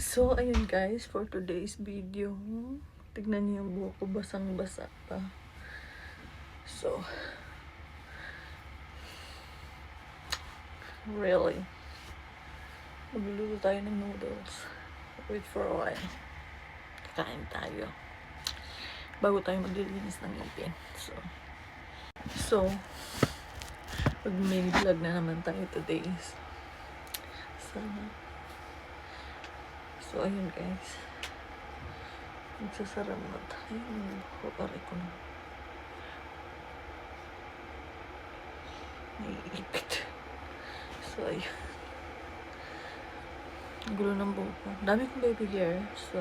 So, ayun guys, for today's video, tignan niyo yung buhok ko, basang-basa pa. So, really, magluluto tayo ng noodles. Wait for a while. Kakain tayo. Bago tayo maglilinis ng ngipin. So, so, mag-mini vlog na naman tayo today. Sana. So, ayun guys. Magsasara na tayo. Kukaray ko na. Naiipit. So, ayun. Gulo ng buhok ko. Dami kong baby hair. So,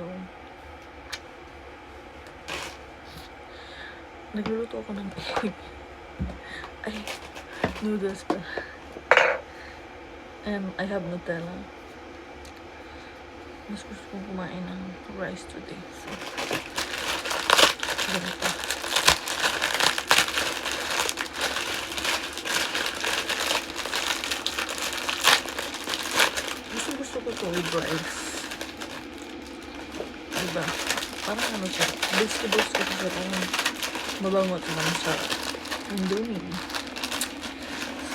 nagluluto ako ng egg. Ay, noodles pa. And I have Nutella. Mas gusto kong kumain ng rice today. So, ganito. Gusto gusto ko to with rice. Diba? Parang ano siya. Vegetables ko siya. Parang mabango naman sa Indomie.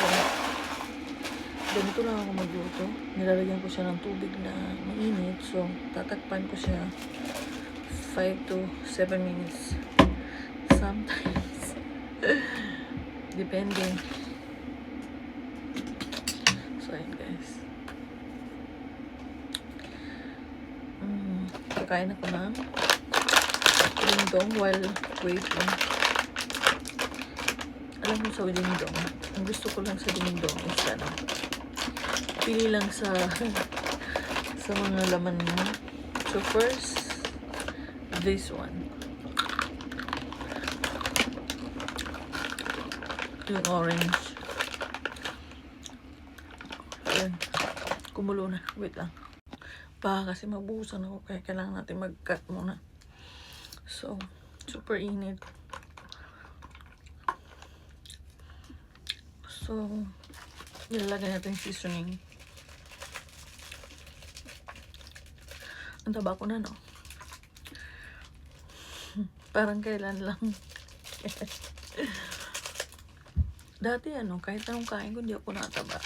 So, ganito lang ako magluto. Nilalagyan ko siya ng tubig na mainit. So, tatakpan ko siya 5 to 7 minutes. Sometimes. Depende. So, ayun guys. Mm, kakain ako ng dingdong while waiting. Alam mo sa dingdong, ang gusto ko lang sa dingdong is ano, pili lang sa sa mga laman mo. So first, this one. Yung orange. Ayan. Kumulo na. Wait lang. Baka kasi mabuhusan ako kaya kailangan natin mag-cut muna. So, super init. So, nilalagay natin seasoning. Ang taba ko na, no? Parang kailan lang. Dati, ano, kahit anong kain ko, hindi ako nataba.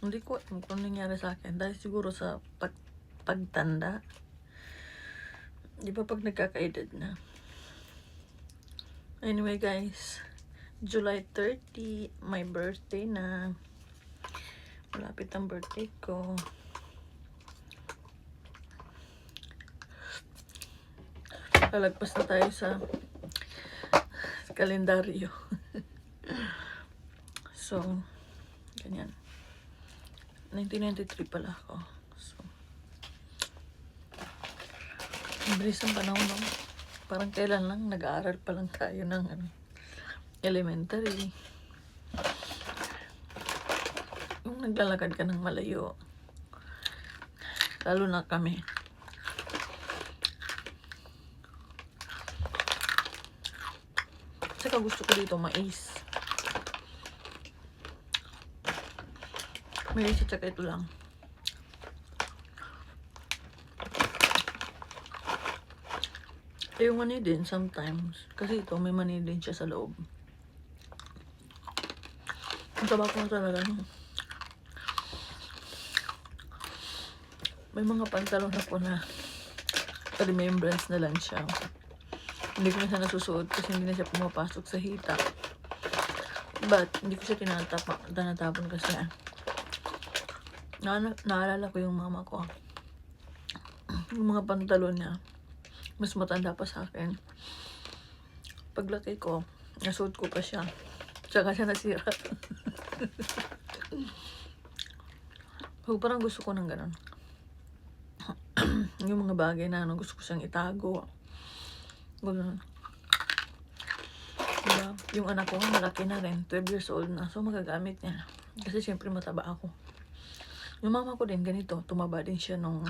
Hindi ko alam kung nangyari sa akin. Dahil siguro sa pag pagtanda. Di ba pag nagkakaedad na? Anyway, guys. July 30, my birthday na. Malapit ang birthday ko. Lalagpas na tayo sa kalendaryo. so, ganyan. 1993 pala ako. So, ang bilis ng panahon, no? Parang kailan lang, nag-aaral pa lang tayo ng ano, elementary. Yung naglalakad ka ng malayo. Lalo na kami. Saka gusto ko dito mais. Mais at saka ito lang. Yung mani din sometimes. Kasi ito, may mani din siya sa loob. Ang taba ko na talaga. No? May mga pantalon ako na remembrance na lang siya. Hindi ko na siya nasusuot kasi hindi na siya pumapasok sa hita. But, hindi ko siya tinatapa, tinatapon kasi ah. Na, naalala ko yung mama ko. Yung mga pantalon niya. Mas matanda pa sa akin. Paglaki ko, nasuot ko pa siya. Tsaka siya nasira. so, parang gusto ko ng ganun. yung mga bagay na ano, gusto ko siyang itago. Ganun. Diba? Yung anak ko, malaki na rin. 12 years old na. So, magagamit niya. Kasi syempre mataba ako. Yung mama ko din, ganito. Tumaba din siya nung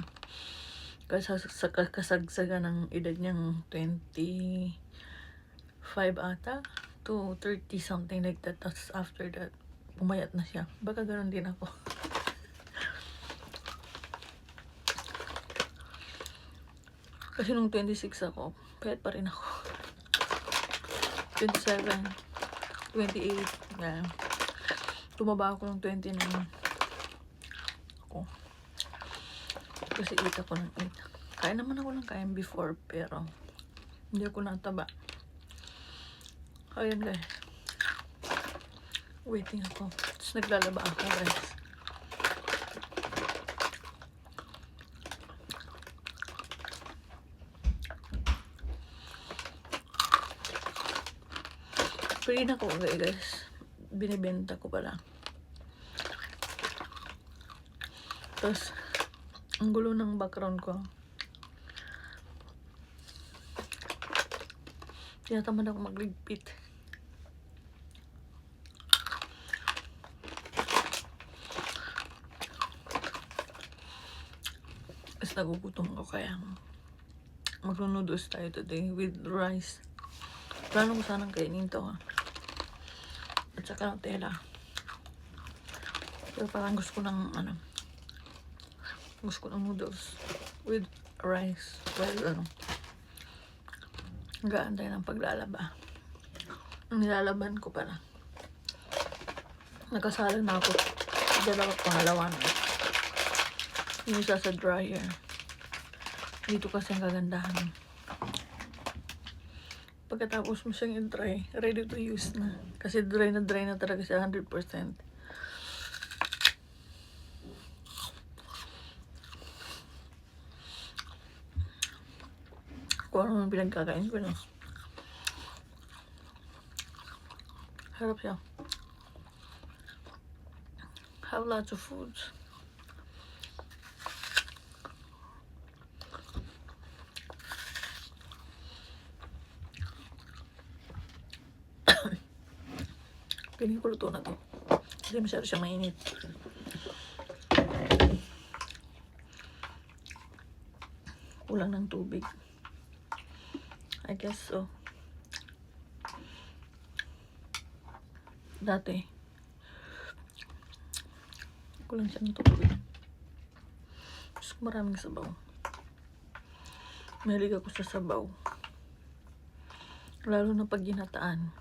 kasas sa kasagsaga ng edad niyang 25 ata to 30 something like that. Tapos after that, pumayat na siya. Baka ganun din ako. Kasi nung 26 ako, payat pa rin ako. 27, 28, yan. Tumaba ako ng 29. Ako. Kasi 8 ako ng 8. Kain naman ako ng kain before, pero hindi ako nataba. Ayun guys. Waiting ako. Tapos naglalaba ako guys. Free na ko guys. Binibenta ko pala. Tapos, ang gulo ng background ko. Tinatamad ako magligpit. Tapos nagugutom ko kaya magnunoodles tayo today with rice. Plano ko sanang kainin to ha. At saka Nutella. Pero parang gusto ko ng ano. Gusto ko ng noodles with rice. Well, ano. Nagaantay ng paglalaba. Ang nilalaban ko pala. Nakasalang na ako. Dalawa pangalawa na. Yung isa sa dryer. Dito kasi ang kagandahan. Pagkatapos mo siyang i-dry, ready to use na. Kasi dry na dry na talaga siya 100%. Kung ano man pinagkakain ko na. Harap siya. Have lots of foods. Piling ko luto na to. Kasi masyado siya mainit. Kulang ng tubig. I guess so. Dati. Kulang siya ng tubig. Gusto ko maraming sabaw. Mahilig ako sa sabaw. Lalo na pag ginataan.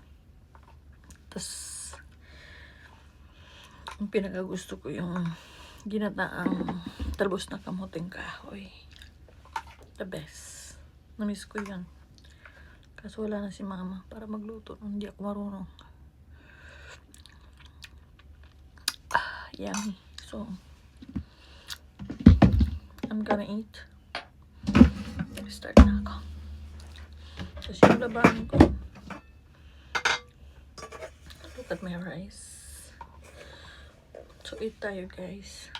Tapos, ang pinakagusto ko yung ginataang talbos na kamuting kahoy. The best. Namiss ko yan. Kaso wala na si mama para magluto. Hindi ako marunong. Ah, yummy. So, I'm gonna eat. Start na ako. Tapos yung labahan ko. Look at my rice. So, eat tayo guys.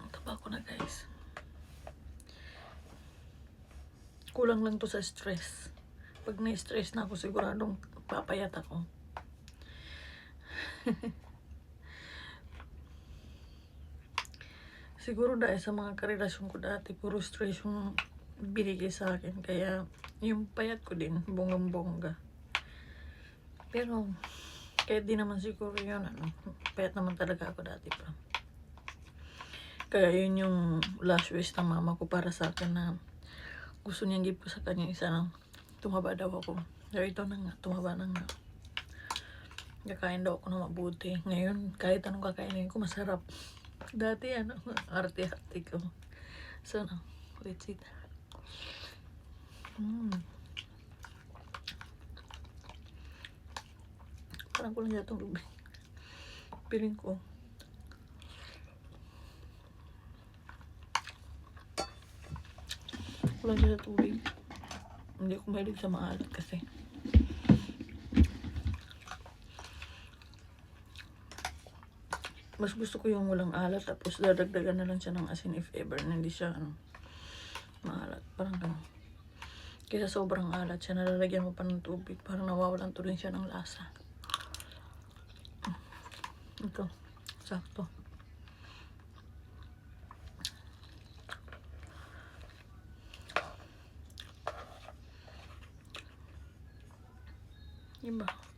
Ang taba ko na guys. Kulang lang to sa stress. Pag na-stress na ako, siguradong papayat ako. Siguro dahil sa mga karelasyon ko dati, puro stress yung binigay sa akin. Kaya yung payat ko din, bonggang-bongga. Pero, kahit di naman siguro yun, ano, payat naman talaga ako dati pa. Kaya yun yung last wish ng mama ko para sa akin na gusto niyang give ko sa kanya isa tumaba daw ako. Pero ito na nga, tumaba na nga. Kakain daw ako na mabuti. Ngayon, kahit anong kakainin ko, masarap. Dati, ano, arte-arte ko. So, no, let's eat. Mm. Parang kulang yata itong lubig. Piling ko. Kulang siya sa tubig. Hindi ako mahilig sa maalat kasi. Mas gusto ko yung walang alat tapos dadagdagan na lang siya ng asin if ever na hindi siya ano, maalat. Parang gano'n. Kaya sobrang alat siya, nalalagyan mo pa ng tubig. Parang nawawalan tuloy siya ng lasa. Ito, sakto. Iba.